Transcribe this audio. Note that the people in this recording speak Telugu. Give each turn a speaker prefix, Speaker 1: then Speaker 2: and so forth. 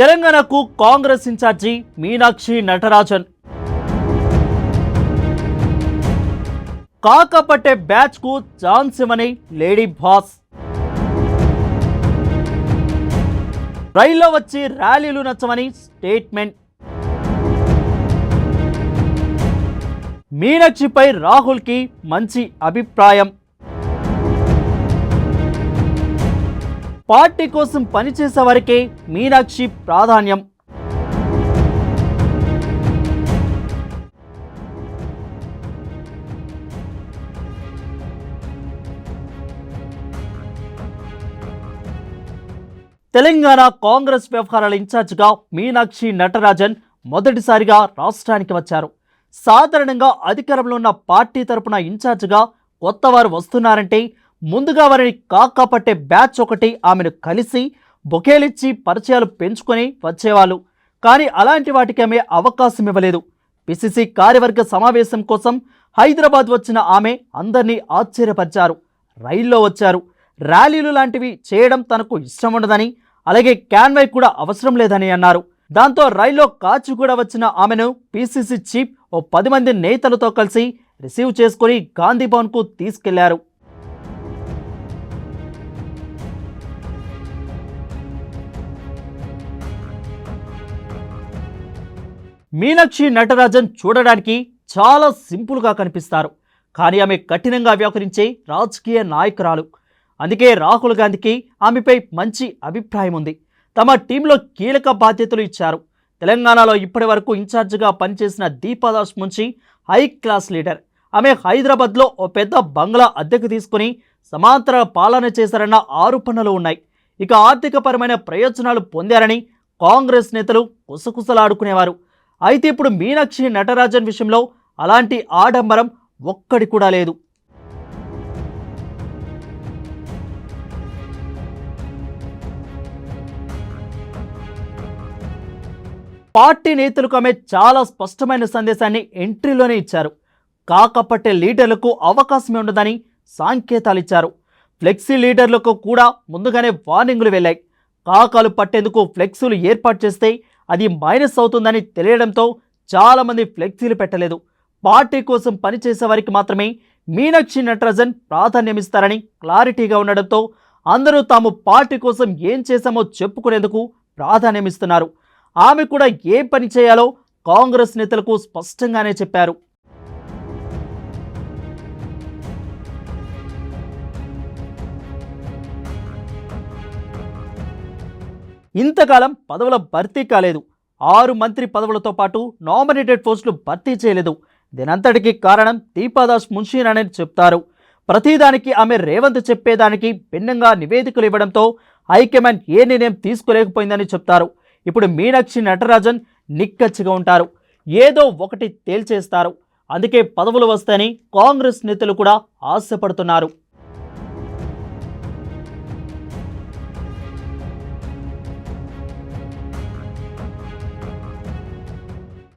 Speaker 1: తెలంగాణకు కాంగ్రెస్ ఇన్ఛార్జి మీనాక్షి నటరాజన్. కాకపట్టే బ్యాచ్కు ఛాన్స్ ఇవ్వని లేడీ బాస్. రైల్లో వచ్చి ర్యాలీలు నచ్చమని స్టేట్మెంట్. మీనాక్షిపై రాహుల్కి మంచి అభిప్రాయం. పార్టీ కోసం పనిచేసే వారికే మీనాక్షి ప్రాధాన్యం. తెలంగాణ కాంగ్రెస్ వ్యవహారాల ఇన్ఛార్జిగా మీనాక్షి నటరాజన్ మొదటిసారిగా రాష్ట్రానికి వచ్చారు. సాధారణంగా అధికారంలో ఉన్న పార్టీ తరపున ఇన్ఛార్జిగా కొత్తవారు వస్తున్నారంటే ముందుగా వారిని కాకపట్టే బ్యాచ్ ఒకటి ఆమెను కలిసి బొకేలిచ్చి పరిచయాలు పెంచుకొని వచ్చేవాళ్ళు. కానీ అలాంటి వాటికి ఆమె అవకాశం ఇవ్వలేదు. పిసిసి కార్యవర్గ సమావేశం కోసం హైదరాబాద్ వచ్చిన ఆమె అందరినీ ఆశ్చర్యపరిచారు. రైల్లో వచ్చారు. ర్యాలీలు లాంటివి చేయడం తనకు ఇష్టం ఉండదని అలాగే క్యాన్వై కూడా అవసరం లేదని అన్నారు. దాంతో రైల్లో కాచి కూడా వచ్చిన ఆమెను పిసిసి చీఫ్ ఓ పది మంది నేతలతో కలిసి రిసీవ్ చేసుకుని గాంధీ భవన్కు తీసుకెళ్ళారు. మీనాక్షి నటరాజన్ చూడడానికి చాలా సింపుల్గా కనిపిస్తారు. కానీ ఆమె కఠినంగా వ్యవహరించే రాజకీయ నాయకురాలు. అందుకే రాహుల్ గాంధీకి ఆమెపై మంచి అభిప్రాయం ఉంది. తమ టీంలో కీలక బాధ్యతలు ఇచ్చారు. తెలంగాణలో ఇప్పటి వరకు ఇన్ఛార్జిగా పనిచేసిన దీపాదాస్ ముంచి హై క్లాస్ లీడర్. ఆమె హైదరాబాద్లో ఓ పెద్ద బంగ్లా అద్దెకు తీసుకుని సమాంతర పాలన చేశారన్న ఆరోపణలు ఉన్నాయి. ఇక ఆర్థికపరమైన ప్రయోజనాలు పొందారని కాంగ్రెస్ నేతలు కుసకుసలాడుకునేవారు. అయితే ఇప్పుడు మీనాక్షి నటరాజన్ విషయంలో అలాంటి ఆడంబరం ఒక్కడి కూడా లేదు. పార్టీ నేతలకు ఆమె చాలా స్పష్టమైన సందేశాన్ని ఎంట్రీలోనే ఇచ్చారు. కాకపట్టే లీడర్లకు అవకాశమే ఉండదని సంకేతాలు ఇచ్చారు. ఫ్లెక్సీ లీడర్లకు కూడా ముందుగానే వార్నింగులు వెళ్ళాయి. కాకాలు పట్టేందుకు ఫ్లెక్సీలు ఏర్పాటు చేస్తే అది మైనస్ అవుతుందని తెలియడంతో చాలామంది ఫ్లెక్సీలు పెట్టలేదు. పార్టీ కోసం పనిచేసే వారికి మాత్రమే మీనాక్షి నటరాజన్ ప్రాధాన్యమిస్తారని క్లారిటీగా ఉండడంతో అందరూ తాము పార్టీ కోసం ఏం చేశామో చెప్పుకునేందుకు ప్రాధాన్యమిస్తున్నారు ఆమె కూడా ఏ పని చేయాలో కాంగ్రెస్ నేతలకు స్పష్టంగానే చెప్పారు. ఇంతకాలం పదవుల భర్తీ కాలేదు. ఆరు మంత్రి పదవులతో పాటు నామినేటెడ్ పోస్టులు భర్తీ చేయలేదు. దీనంతటికీ కారణం దీపాదాస్ మున్షీనని చెప్తారు. ప్రతిదానికి ఆమె రేవంత్ చెప్పేదానికి భిన్నంగా నివేదికలు ఇవ్వడంతో హైకమాండ్ ఏ నిర్ణయం తీసుకోలేకపోయిందని చెప్తారు. ఇప్పుడు మీనాక్షి నటరాజన్ నిక్కచ్చిగా ఉంటారు. ఏదో ఒకటి తేల్చేస్తారు. అందుకే పదవులు వస్తాయని కాంగ్రెస్ నేతలు కూడా ఆశపడుతున్నారు.